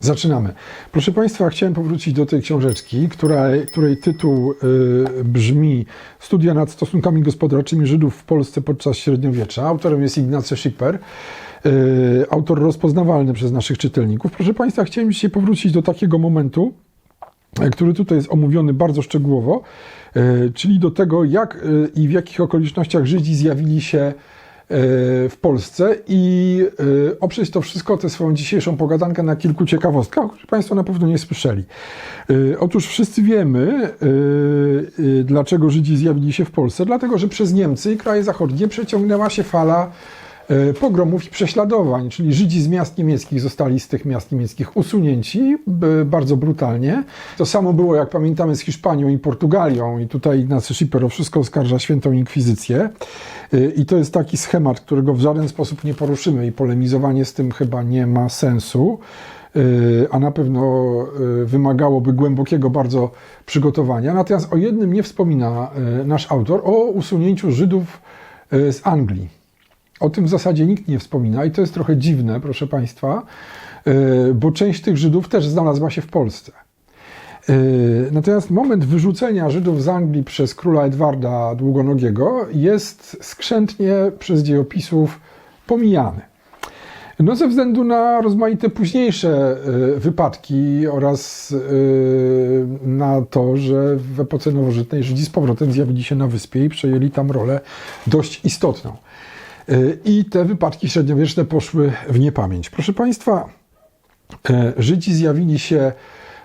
Zaczynamy. Proszę Państwa, chciałem powrócić do tej książeczki, która, której tytuł y, brzmi Studia nad stosunkami gospodarczymi Żydów w Polsce podczas średniowiecza. Autorem jest Ignacy Schipper, y, autor rozpoznawalny przez naszych czytelników. Proszę Państwa, chciałem dzisiaj powrócić do takiego momentu, y, który tutaj jest omówiony bardzo szczegółowo, y, czyli do tego, jak y, i w jakich okolicznościach Żydzi zjawili się w Polsce i y, oprzeć to wszystko, tę swoją dzisiejszą pogadankę na kilku ciekawostkach, o których Państwo na pewno nie słyszeli. Y, Otóż wszyscy wiemy, y, dlaczego Żydzi zjawili się w Polsce. Dlatego, że przez Niemcy i kraje zachodnie przeciągnęła się fala pogromów i prześladowań, czyli Żydzi z miast niemieckich zostali z tych miast niemieckich usunięci bardzo brutalnie. To samo było, jak pamiętamy, z Hiszpanią i Portugalią i tutaj Ignacy Schipper wszystko oskarża świętą inkwizycję. Y, I to jest taki schemat, którego w żaden sposób nie poruszymy i polemizowanie z tym chyba nie ma sensu, y, a na pewno wymagałoby głębokiego bardzo przygotowania. Natomiast o jednym nie wspomina nasz autor, o usunięciu Żydów z Anglii. O tym w zasadzie nikt nie wspomina i to jest trochę dziwne, proszę Państwa, y, bo część tych Żydów też znalazła się w Polsce. Y, Natomiast moment wyrzucenia Żydów z Anglii przez króla Edwarda Długonogiego jest skrzętnie przez dziejopisów pomijany. No ze względu na rozmaite późniejsze y, wypadki oraz na to, że w epoce nowożytnej Żydzi z powrotem zjawili się na wyspie i przejęli tam rolę dość istotną. I te wypadki średniowieczne poszły w niepamięć. Proszę Państwa, y, Żydzi zjawili się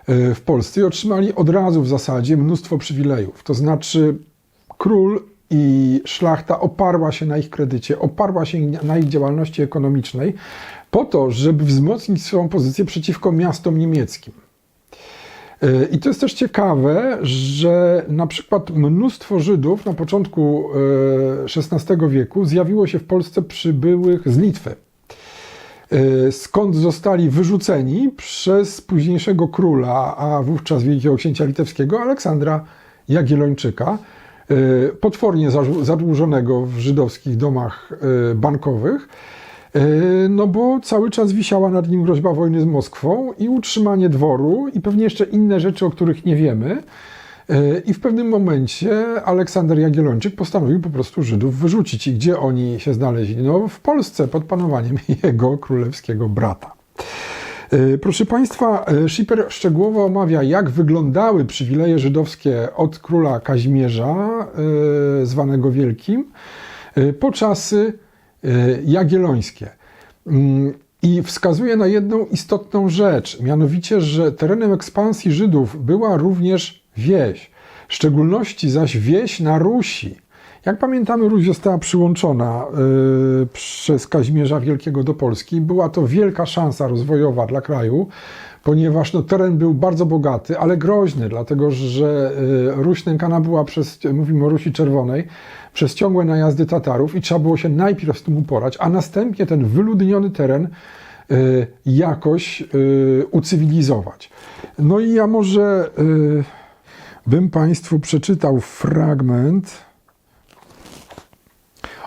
y, w Polsce i otrzymali od razu w zasadzie mnóstwo przywilejów. To znaczy król i szlachta oparła się na ich kredycie, oparła się na ich działalności ekonomicznej po to, żeby wzmocnić swoją pozycję przeciwko miastom niemieckim. I to jest też ciekawe, że na przykład mnóstwo Żydów na początku XVI wieku zjawiło się w Polsce przybyłych z Litwy. Y, skąd zostali wyrzuceni przez późniejszego króla, a wówczas wielkiego księcia litewskiego, Aleksandra Jagiellończyka, y, potwornie zadłużonego w żydowskich domach bankowych, no bo cały czas wisiała nad nim groźba wojny z Moskwą i utrzymanie dworu i pewnie jeszcze inne rzeczy, o których nie wiemy. Y, I w pewnym momencie Aleksander Jagiellończyk postanowił po prostu Żydów wyrzucić. I gdzie oni się znaleźli? No w Polsce pod panowaniem jego królewskiego brata. Y, Proszę Państwa, Schipper szczegółowo omawia, jak wyglądały przywileje żydowskie od króla Kazimierza, zwanego Wielkim, po czasy jagiellońskie. Mm, I wskazuje na jedną istotną rzecz, mianowicie, że terenem ekspansji Żydów była również wieś, w szczególności zaś wieś na Rusi. Jak pamiętamy, Ruś została przyłączona y, przez Kazimierza Wielkiego do Polski. Była to wielka szansa rozwojowa dla kraju, ponieważ no, teren był bardzo bogaty, ale groźny, dlatego że y, Ruś nękana była przez, mówimy o Rusi Czerwonej, przez ciągłe najazdy Tatarów i trzeba było się najpierw z tym uporać, a następnie ten wyludniony teren y, jakoś y, ucywilizować. No i ja może bym Państwu przeczytał fragment.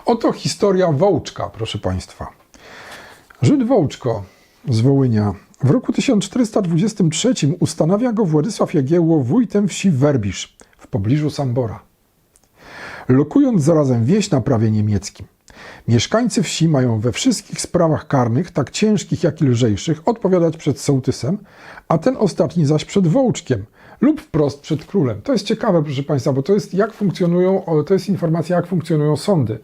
Oto historia Wołczka, proszę Państwa. Żyd Wołczko z Wołynia w roku 1423 ustanawia go Władysław Jagiełło wójtem wsi Werbisz w pobliżu Sambora. Lokując zarazem wieś na prawie niemieckim. Mieszkańcy wsi mają we wszystkich sprawach karnych, tak ciężkich jak i lżejszych, odpowiadać przed sołtysem, a ten ostatni zaś przed wołczkiem lub wprost przed królem. To jest ciekawe, proszę Państwa, bo to jest jak funkcjonują, to jest informacja, jak funkcjonują sądy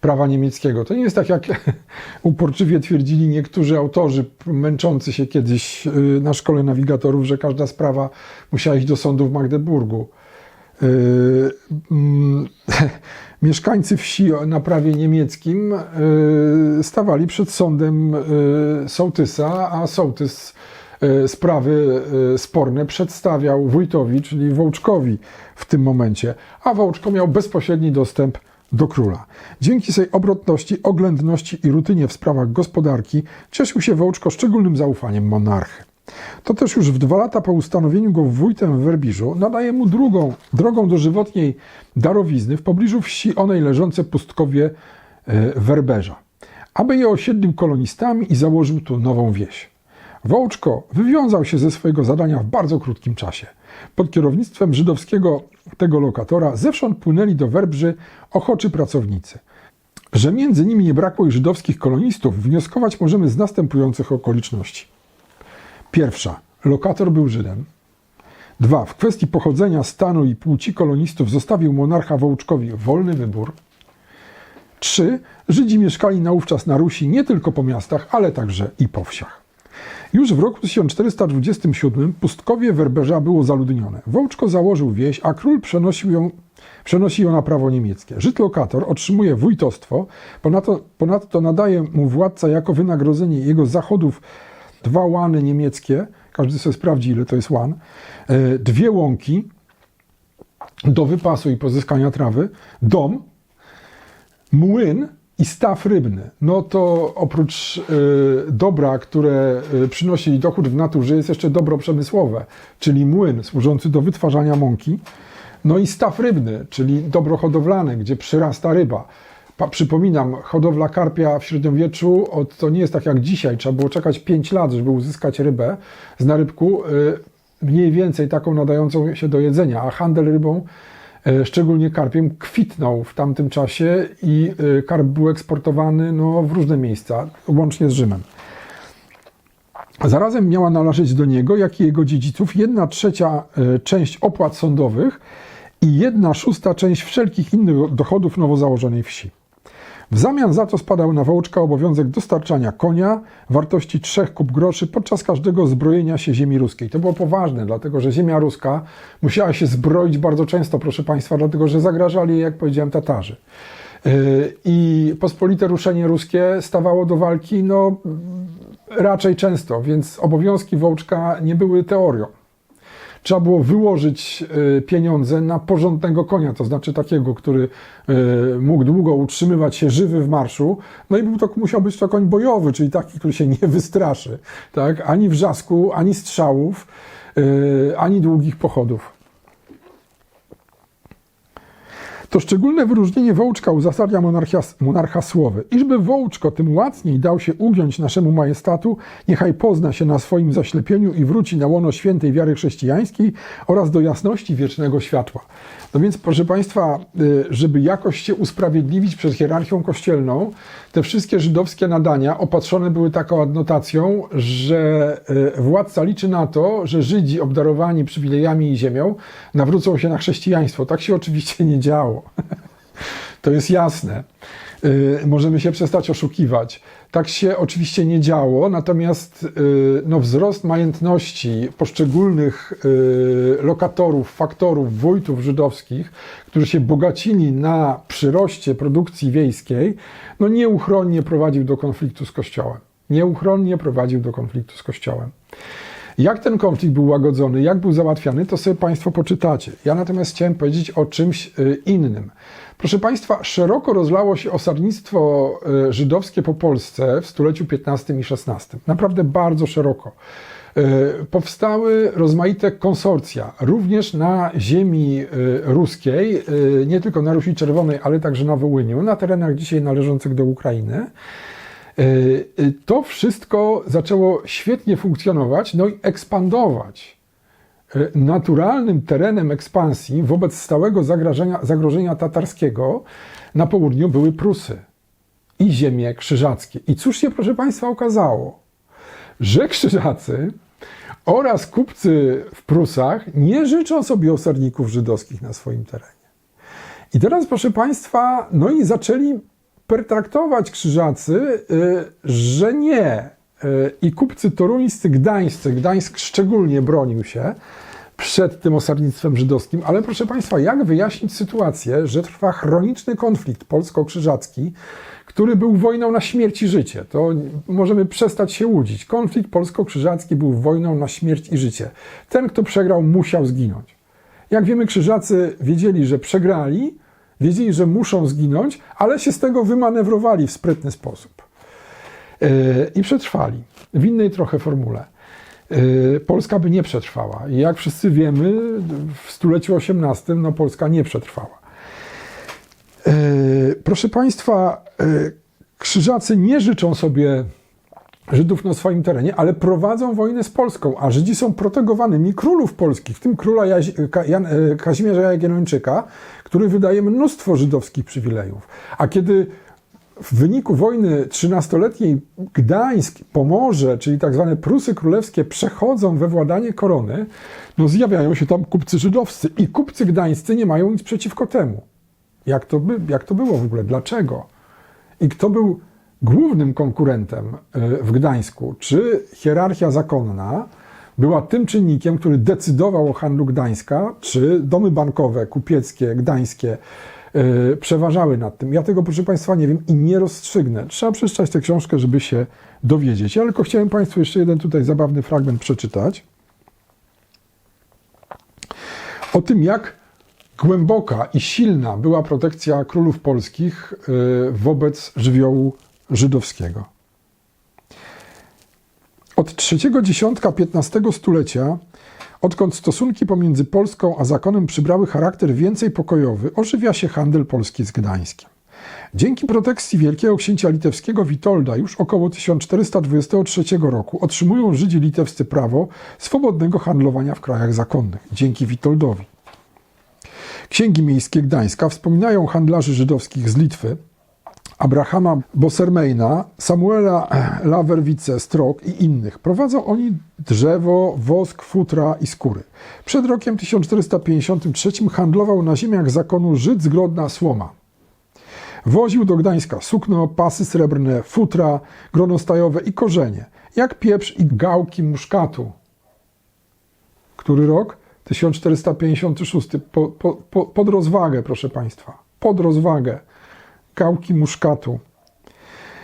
prawa niemieckiego. To nie jest tak, jak uporczywie twierdzili niektórzy autorzy męczący się kiedyś y, na szkole nawigatorów, że każda sprawa musiała iść do sądu w Magdeburgu. Yy, mm, mieszkańcy wsi na prawie niemieckim yy, stawali przed sądem sołtysa, a sołtys sprawy yy, sporne przedstawiał wójtowi, czyli Wołczkowi w tym momencie, a Wołczko miał bezpośredni dostęp do króla. Dzięki swej obrotności, oględności i rutynie w sprawach gospodarki cieszył się Wołczko szczególnym zaufaniem monarchy. To też już w dwa lata po ustanowieniu go wójtem w Werbiżu nadaje mu drugą, drogą dożywotniej darowizny w pobliżu wsi onej leżące pustkowie e, Werberza, aby je osiedlił kolonistami i założył tu nową wieś. Wołczko wywiązał się ze swojego zadania w bardzo krótkim czasie. Pod kierownictwem żydowskiego tego lokatora zewsząd płynęli do Werbrzy ochoczy pracownicy. Że między nimi nie brakło i żydowskich kolonistów, wnioskować możemy z następujących okoliczności. Pierwsza, lokator był Żydem. Dwa, w kwestii pochodzenia, stanu i płci kolonistów zostawił monarcha Wołczkowi wolny wybór. Trzy, Żydzi mieszkali naówczas na Rusi nie tylko po miastach, ale także i po wsiach. Już w roku 1427 pustkowie Werberza było zaludnione. Wołczko założył wieś, a król przenosił ją, przenosi ją na prawo niemieckie. Żyd lokator otrzymuje wójtostwo, ponadto, ponadto nadaje mu władca jako wynagrodzenie jego zachodów dwa łany niemieckie, każdy sobie sprawdzi ile to jest łan, e, dwie łąki do wypasu i pozyskania trawy, dom, młyn i staw rybny. No to oprócz y, dobra, które y, przynosi dochód w naturze, jest jeszcze dobro przemysłowe, czyli młyn służący do wytwarzania mąki. No i staw rybny, czyli dobro hodowlane, gdzie przyrasta ryba. Pa, przypominam, hodowla karpia w średniowieczu od, to nie jest tak jak dzisiaj. Trzeba było czekać 5 lat, żeby uzyskać rybę z narybku, y, mniej więcej taką nadającą się do jedzenia, a handel rybą szczególnie karpiem, kwitnął w tamtym czasie i e, karp był eksportowany no, w różne miejsca, łącznie z Rzymem. Zarazem miała należeć do niego, jak i jego dziedziców, jedna trzecia e, część opłat sądowych i jedna szósta część wszelkich innych dochodów nowo założonej wsi. W zamian za to spadał na Wołczka obowiązek dostarczania konia wartości 3 kup groszy podczas każdego zbrojenia się ziemi ruskiej. To było poważne, dlatego że ziemia ruska musiała się zbroić bardzo często, proszę Państwa, dlatego że zagrażali jej, jak powiedziałem, Tatarzy. Yy, I pospolite ruszenie ruskie stawało do walki no, raczej często, więc obowiązki Wołczka nie były teorią trzeba było wyłożyć y, pieniądze na porządnego konia, to znaczy takiego, który y, mógł długo utrzymywać się żywy w marszu. No i był to, musiał być to koń bojowy, czyli taki, który się nie wystraszy, tak? ani wrzasku, ani strzałów, y, ani długich pochodów. To szczególne wyróżnienie Wołczka uzasadnia monarchia, monarcha słowy. Iżby Wołczko tym łacniej dał się ugiąć naszemu majestatu, niechaj pozna się na swoim zaślepieniu i wróci na łono świętej wiary chrześcijańskiej oraz do jasności wiecznego światła. No więc, proszę Państwa, y, żeby jakoś się usprawiedliwić przed hierarchią kościelną, te wszystkie żydowskie nadania opatrzone były taką adnotacją, że y, władca liczy na to, że Żydzi obdarowani przywilejami i ziemią nawrócą się na chrześcijaństwo. Tak się oczywiście nie działo. To jest jasne. Y, możemy się przestać oszukiwać. Tak się oczywiście nie działo, natomiast y, no, wzrost majątności poszczególnych y, lokatorów, faktorów, wójtów żydowskich, którzy się bogacili na przyroście produkcji wiejskiej, no nieuchronnie prowadził do konfliktu z Kościołem. Nieuchronnie prowadził do konfliktu z Kościołem. Jak ten konflikt był łagodzony, jak był załatwiany, to sobie Państwo poczytacie. Ja natomiast chciałem powiedzieć o czymś innym. Proszę Państwa, szeroko rozlało się osadnictwo e, żydowskie po Polsce w stuleciu XV i XVI. Naprawdę bardzo szeroko. E, powstały rozmaite konsorcja, również na ziemi ruskiej, nie tylko na Rusi Czerwonej, ale także na Wołyniu, na terenach dzisiaj należących do Ukrainy. To wszystko zaczęło świetnie funkcjonować, no i ekspandować. E, naturalnym terenem ekspansji wobec stałego zagrożenia, zagrożenia tatarskiego na południu były Prusy i ziemie krzyżackie. I cóż się, proszę Państwa, okazało? Że krzyżacy oraz kupcy w Prusach nie życzą sobie osadników żydowskich na swoim terenie. I teraz, proszę Państwa, no i zaczęli pertraktować krzyżacy, e, że nie, E, I kupcy toruńscy, gdańscy, Gdańsk szczególnie bronił się przed tym osadnictwem żydowskim, ale proszę Państwa, jak wyjaśnić sytuację, że trwa chroniczny konflikt polsko-krzyżacki, który był wojną na śmierć i życie. To możemy przestać się łudzić. Konflikt polsko-krzyżacki był wojną na śmierć i życie. Ten, kto przegrał, musiał zginąć. Jak wiemy, krzyżacy wiedzieli, że przegrali, wiedzieli, że muszą zginąć, ale się z tego wymanewrowali w sprytny sposób. I przetrwali w innej trochę formule. Polska by nie przetrwała. I jak wszyscy wiemy, w stuleciu XVIII no, Polska nie przetrwała. Proszę Państwa, krzyżacy nie życzą sobie Żydów na swoim terenie, ale prowadzą wojnę z Polską, a Żydzi są protegowanymi królów polskich, w tym króla Ka- Jan, e, Kazimierza Jagiellończyka, który wydaje mnóstwo żydowskich przywilejów. A kiedy w wyniku wojny trzynastoletniej Gdańsk, Pomorze, czyli tak zwane Prusy Królewskie przechodzą we władanie korony, no zjawiają się tam kupcy żydowscy i kupcy gdańscy nie mają nic przeciwko temu. Jak to, by, jak to było w ogóle? Dlaczego? I kto był głównym konkurentem y, w Gdańsku? Czy hierarchia zakonna była tym czynnikiem, który decydował o handlu Gdańska, czy domy bankowe, kupieckie, gdańskie y, przeważały nad tym? Ja tego, proszę Państwa, nie wiem i nie rozstrzygnę. Trzeba przeczytać tę książkę, żeby się dowiedzieć. Ja tylko chciałem Państwu jeszcze jeden tutaj zabawny fragment przeczytać. O tym, jak głęboka i silna była protekcja królów polskich y, wobec żywiołu żydowskiego. Od trzeciego dziesiątka XV stulecia, odkąd stosunki pomiędzy Polską a zakonem przybrały charakter więcej pokojowy, ożywia się handel polski z Gdańskiem. Dzięki protekcji wielkiego księcia litewskiego Witolda już około 1423 roku otrzymują Żydzi litewscy prawo swobodnego handlowania w krajach zakonnych. Dzięki Witoldowi. Księgi miejskie Gdańska wspominają handlarzy żydowskich z Litwy, Abrahama Bosermeina, Samuela Lawerwice, Strok i innych. Prowadzą oni drzewo, wosk, futra i skóry. Przed rokiem 1453 handlował na ziemiach zakonu Żyd z Słoma. Woził do Gdańska sukno, pasy srebrne, futra, grono stajowe i korzenie, jak pieprz i gałki muszkatu. Który rok? 1456. Po, po, po, pod rozwagę, proszę Państwa. Pod rozwagę. Gałki muszkatu.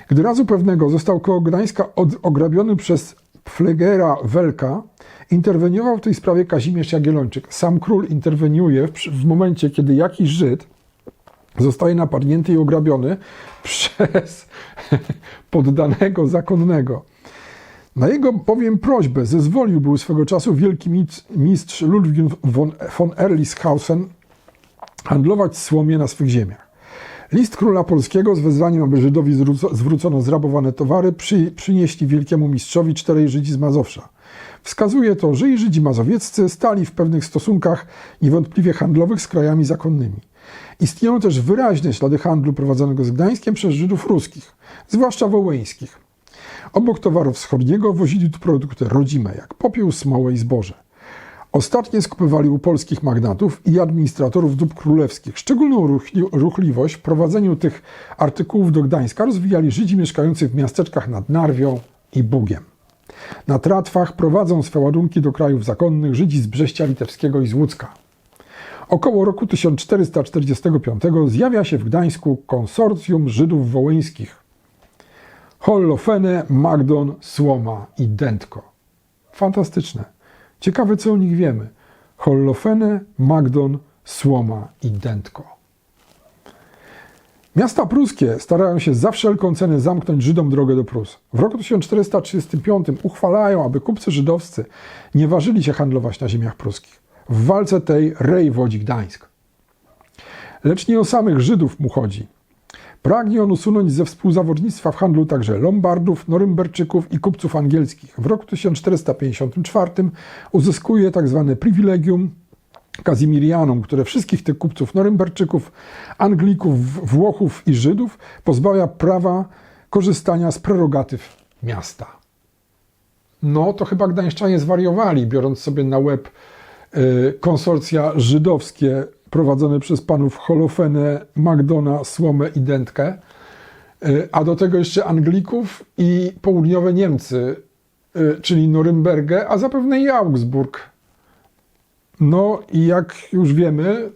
Gdy razu pewnego został koło Gdańska od, ograbiony przez Pflegera Welka, interweniował w tej sprawie Kazimierz Jagiellończyk. Sam król interweniuje w, w momencie, kiedy jakiś Żyd zostaje napadnięty i ograbiony przez poddanego zakonnego. Na jego bowiem prośbę zezwolił był swego czasu wielki mistrz Ludwig von, von handlować słomie na swych ziemiach. List króla polskiego z wezwaniem, aby Żydowi zwrócono zrabowane towary, przy, przynieśli wielkiemu mistrzowi czterej Żydzi z Mazowsza. Wskazuje to, że i Żydzi mazowieccy stali w pewnych stosunkach niewątpliwie handlowych z krajami zakonnymi. Istnieją też wyraźne ślady handlu prowadzonego z Gdańskiem przez Żydów ruskich, zwłaszcza wołyńskich. Obok towaru wschodniego wozili tu produkty rodzime, jak popiół, smołę i zboże. Ostatnie skupywali u polskich magnatów i administratorów dóbr królewskich. Szczególną ruchliwość w prowadzeniu tych artykułów do Gdańska rozwijali Żydzi mieszkający w miasteczkach nad Narwią i Bugiem. Na tratwach prowadzą swe ładunki do krajów zakonnych Żydzi z Brześcia Litewskiego i z Łódzka. Około roku 1445 zjawia się w Gdańsku konsorcjum Żydów wołyńskich. Hollofene, Magdon, Słoma i Dętko. Fantastyczne. Ciekawe, co o nich wiemy. Hollofene, Magdon, Słoma i Dętko. Miasta pruskie starają się za wszelką cenę zamknąć Żydom drogę do Prus. W roku 1435 uchwalają, aby kupcy żydowscy nie ważyli się handlować na ziemiach pruskich. W walce tej Rej wodzi Gdańsk. Lecz nie o samych Żydów mu chodzi. Pragnie on usunąć ze współzawodnictwa w handlu także Lombardów, Norymberczyków i kupców angielskich. W roku 1454 uzyskuje tzw. Tak privilegium Kazimirianom, które wszystkich tych kupców Norymberczyków, Anglików, Włochów i Żydów pozbawia prawa korzystania z prerogatyw miasta. No to chyba gdańszczanie zwariowali, biorąc sobie na łeb y, konsorcja żydowskie prowadzone przez panów Holofenę, Magdona, Słomę i Dętkę, y, a do tego jeszcze Anglików i południowe Niemcy, y, czyli Norymbergę, a zapewne i Augsburg. No i jak już wiemy,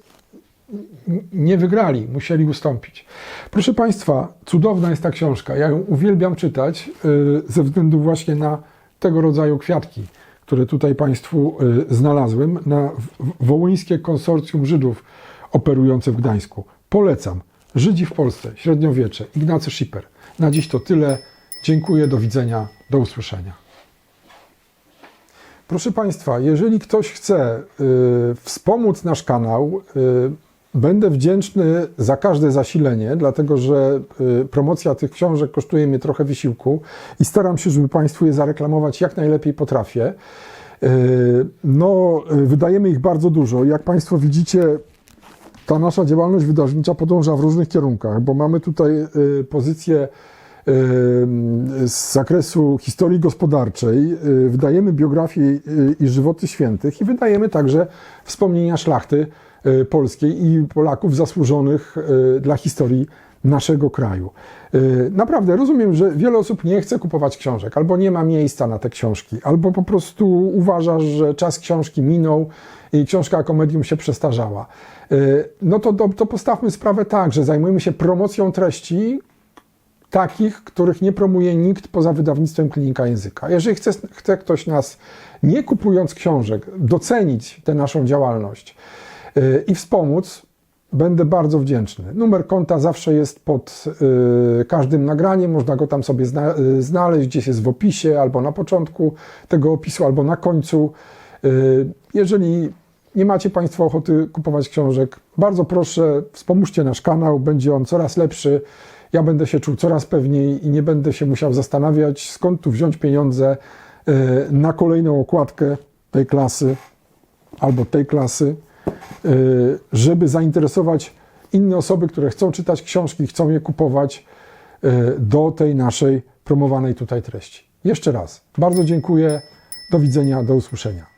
nie wygrali, musieli ustąpić. Proszę Państwa, cudowna jest ta książka. Ja ją uwielbiam czytać y, ze względu właśnie na tego rodzaju kwiatki które tutaj Państwu y, znalazłem, na wołyńskie konsorcjum Żydów operujące w Gdańsku. Polecam. Żydzi w Polsce, średniowiecze, Ignacy Schipper. Na dziś to tyle. Dziękuję, do widzenia, do usłyszenia. Proszę Państwa, jeżeli ktoś chce y, wspomóc nasz kanał, y, Będę wdzięczny za każde zasilenie, dlatego że y, promocja tych książek kosztuje mnie trochę wysiłku i staram się, żeby Państwu je zareklamować jak najlepiej potrafię. Y, No, y, wydajemy ich bardzo dużo. Jak Państwo widzicie, ta nasza działalność wydawnicza podąża w różnych kierunkach, bo mamy tutaj pozycję z zakresu historii gospodarczej, wydajemy biografie i żywoty świętych i wydajemy także wspomnienia szlachty polskiej i Polaków zasłużonych y, dla historii naszego kraju. Y, Naprawdę rozumiem, że wiele osób nie chce kupować książek, albo nie ma miejsca na te książki, albo po prostu uważa, że czas książki minął i książka jako medium się przestarzała. No to, to, postawmy sprawę tak, że zajmujemy się promocją treści, takich, których nie promuje nikt poza wydawnictwem Klinika Języka. Jeżeli chce, chce ktoś nas, nie kupując książek, docenić tę naszą działalność i wspomóc, będę bardzo wdzięczny. Numer konta zawsze jest pod yy, każdym nagraniem, można go tam sobie yy, znaleźć, gdzieś jest w opisie, albo na początku tego opisu, albo na końcu. Yy, jeżeli nie macie Państwo ochoty kupować książek, bardzo proszę, wspomóżcie nasz kanał, będzie on coraz lepszy. Ja będę się czuł coraz pewniej i nie będę się musiał zastanawiać, skąd tu wziąć pieniądze na kolejną okładkę tej klasy albo tej klasy, żeby zainteresować inne osoby, które chcą czytać książki, chcą je kupować e, do tej naszej promowanej tutaj treści. Jeszcze raz bardzo dziękuję. Do widzenia, do usłyszenia.